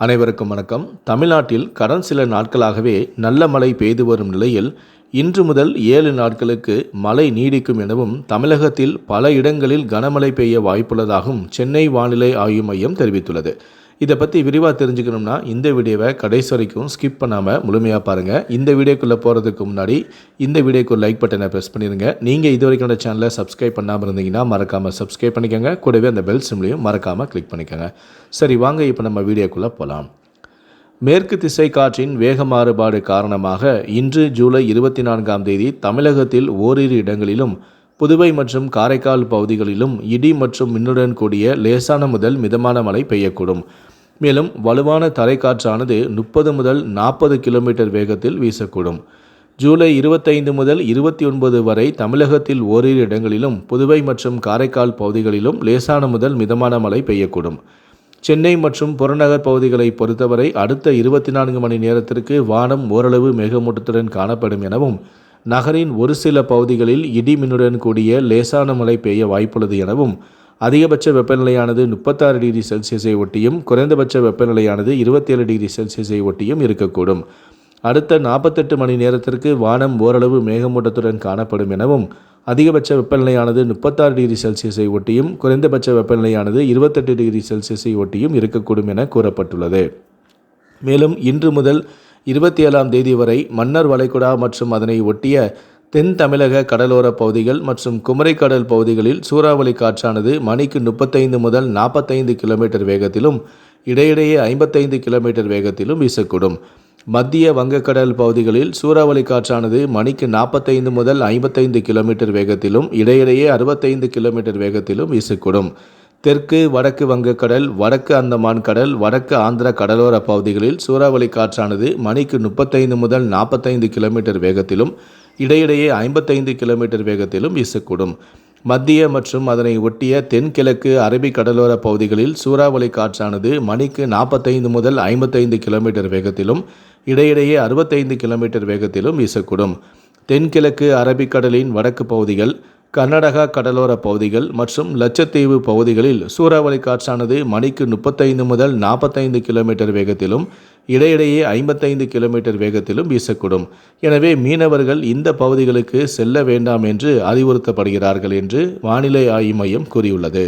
அனைவருக்கும் வணக்கம். தமிழ்நாட்டில் கடந்த சில நாட்களாகவே நல்ல மழை பெய்து வரும் நிலையில் இன்று முதல் ஏழு நாட்களுக்கு மழை நீடிக்கும் எனவும் தமிழகத்தில் பல இடங்களில் கனமழை பெய்ய வாய்ப்புள்ளதாகவும் சென்னை வானிலை ஆய்வு மையம் தெரிவித்துள்ளது. இதை பற்றி விரிவாக தெரிஞ்சுக்கணும்னா இந்த வீடியோவை கடைசி வரைக்கும் ஸ்கிப் பண்ணாமல் முழுமையாக பாருங்கள் இந்த வீடியோக்குள்ளே போகிறதுக்கு முன்னாடி இந்த வீடியோக்கு லைக் பட்டனை ப்ரெஸ் பண்ணிடுங்க நீங்கள் இது வரைக்கும் சேனலை சப்ஸ்கிரைப் பண்ணாமல் இருந்தீங்கன்னா மறக்காமல் சப்ஸ்கிரைப் பண்ணிக்கோங்க. கூடவே அந்த பெல் சிம்லையும் மறக்காமல் கிளிக் பண்ணிக்கோங்க. சரி வாங்க இப்போ நம்ம வீடியோக்குள்ளே போகலாம் மேற்கு திசை காற்றின் வேக மாறுபாடு காரணமாக இன்று ஜூலை இருபத்தி நான்காம் தேதி தமிழகத்தில் ஓரிரு இடங்களிலும் புதுவை மற்றும் காரைக்கால் பகுதிகளிலும் இடி மற்றும் மின்னுடன் கூடிய லேசான முதல் மிதமான மழை பெய்யக்கூடும். மேலும் வலுவான தரைக்காற்றானது முப்பது முதல் நாற்பது கிலோமீட்டர் வேகத்தில் வீசக்கூடும். ஜூலை இருபத்தைந்து முதல் இருபத்தி ஒன்பது வரை தமிழகத்தில் ஓரிரு இடங்களிலும் புதுவை மற்றும் காரைக்கால் பகுதிகளிலும் லேசான முதல் மிதமான மழை பெய்யக்கூடும். சென்னை மற்றும் புறநகர் பகுதிகளை பொறுத்தவரை அடுத்த இருபத்தி நான்கு மணி நேரத்திற்கு வானம் ஓரளவு மேகமூட்டத்துடன் காணப்படும் எனவும் நகரின் ஒரு சில பகுதிகளில் இடி மின்னுடன் கூடிய லேசான மழை பெய்ய வாய்ப்புள்ளது எனவும் அதிகபட்ச வெப்பநிலையானது முப்பத்தாறு டிகிரி செல்சியஸை ஒட்டியும் குறைந்தபட்ச வெப்பநிலையானது இருபத்தேழு டிகிரி செல்சியஸை ஒட்டியும் இருக்கக்கூடும். அடுத்த நாற்பத்தெட்டு மணி நேரத்திற்கு வானம் ஓரளவு மேகமூட்டத்துடன் காணப்படும் எனவும் அதிகபட்ச வெப்பநிலையானது முப்பத்தாறு டிகிரி செல்சியஸை ஒட்டியும் குறைந்தபட்ச வெப்பநிலையானது இருபத்தெட்டு டிகிரி செல்சியஸை ஒட்டியும் இருக்கக்கூடும் என கூறப்பட்டுள்ளது. மேலும் இன்று முதல் இருபத்தி ஏழாம் தேதி வரை மன்னர் வளைகுடா மற்றும் அதனை ஒட்டிய தென் தமிழக கடலோர பகுதிகள் மற்றும் குமரிக்கடல் பகுதிகளில் சூறாவளி காற்றானது மணிக்கு முப்பத்தைந்து முதல் நாற்பத்தைந்து கிலோமீட்டர் வேகத்திலும் இடையிடையே ஐம்பத்தைந்து கிலோமீட்டர் வேகத்திலும் வீசக்கூடும். மத்திய வங்கக்கடல் பகுதிகளில் சூறாவளி காற்றானது மணிக்கு நாற்பத்தைந்து முதல் ஐம்பத்தைந்து கிலோமீட்டர் வேகத்திலும் இடையிடையே அறுபத்தைந்து கிலோமீட்டர் வேகத்திலும் வீசக்கூடும். தெற்கு வடக்கு வங்கக்கடல் வடக்கு அந்தமான் கடல் வடக்கு ஆந்திர கடலோர பகுதிகளில் சூறாவளி காற்றானது மணிக்கு முப்பத்தைந்து முதல் நாற்பத்தைந்து கிலோமீட்டர் வேகத்திலும் இடையிடையே ஐம்பத்தைந்து கிலோமீட்டர் வேகத்திலும் வீசக்கூடும். மத்திய மற்றும் அதனை ஒட்டிய தென்கிழக்கு அரபிக் கடலோர பகுதிகளில் சூறாவளி காற்றானது மணிக்கு நாற்பத்தைந்து முதல் ஐம்பத்தைந்து கிலோமீட்டர் வேகத்திலும் இடையிடையே அறுபத்தைந்து கிலோமீட்டர் வேகத்திலும் வீசக்கூடும். தென்கிழக்கு அரபிக்கடலின் வடக்கு பகுதிகள் கர்நாடகா கடலோர பகுதிகள் மற்றும் லட்சத்தீவு பகுதிகளில் சூறாவளி காற்றானது மணிக்கு முப்பத்தைந்து முதல் நாற்பத்தைந்து கிலோமீட்டர் வேகத்திலும் இடையிடையே ஐம்பத்தைந்து கிலோமீட்டர் வேகத்திலும் வீசக்கூடும். எனவே மீனவர்கள் இந்த பகுதிகளுக்கு செல்ல வேண்டாம் என்று அறிவுறுத்தப்படுகிறார்கள் என்று வானிலை ஆய்வு மையம் கூறியுள்ளது.